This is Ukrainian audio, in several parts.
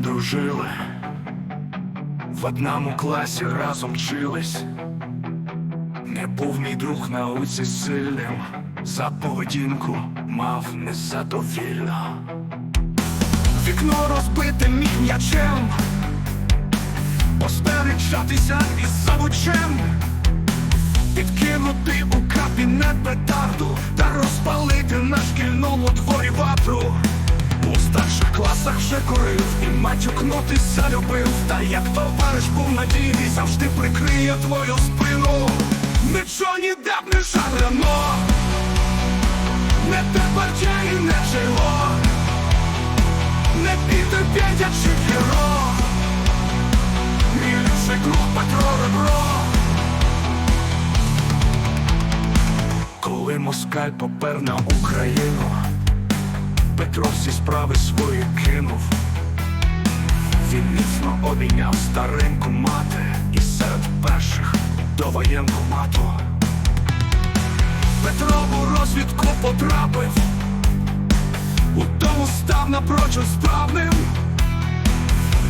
дружили, в одному класі разом вчились. Не був мій друг науці сильним, за поведінку мав незадовільно. Вікно розбите міг м'ячем, посперечатися із завучем, підкинути у кабінет петарду та розпалити на шкільному вже курив і матюкнутися любив. Та як товариш був надійний, завжди прикриє твою спину. Не Джоні Депп, не Жан Рено Не Депардє і не Джейло Не Пітер Петя чи Мій ліпший Петро Ребро Коли москаль попер на Україну Петро всі справи свої кинув. Він міцно обійняв стареньку мати І серед перших до воєнкомату. Петро у розвідку потрапив. У тому став напрочуд справним.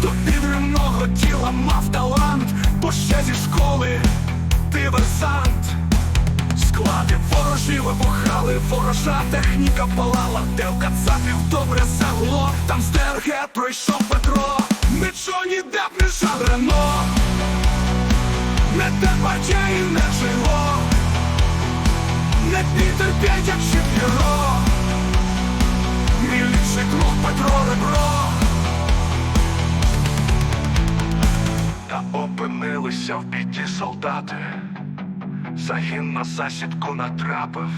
До підривного тіла мав талант Бо ще зі школи диверсант ворожа техніка палала, де в кацапів добре загло, там ДРГ пройшов Петро, нічого ніде б не Жан Рено, не Депардє і не Жило, не Пітер Петя чи П'єро, мій ліпший друг Петро Ребро. Та опинилися в біді солдати. Загін на засідку натрапив.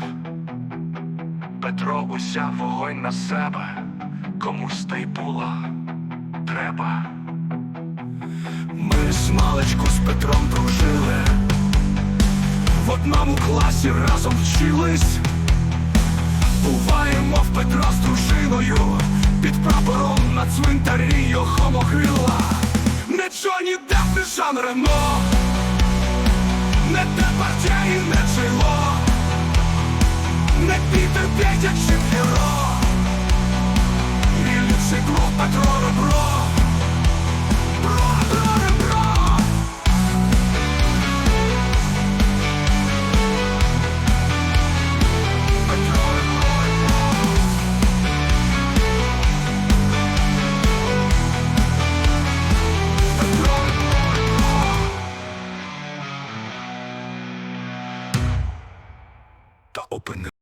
Петро узяв вогонь на себе, комусь та й було треба. Ми з маличку з Петром дружили, в одному класі разом вчились. Буваємо в Петра з дружиною, під прапором на цвинтарі його могила. Не Джоні Депп, не Жан Рено не Депардє і не Жило Не Пітер Петя чи П'єро Мій ліпший друг Петро Ребро Бро, Петро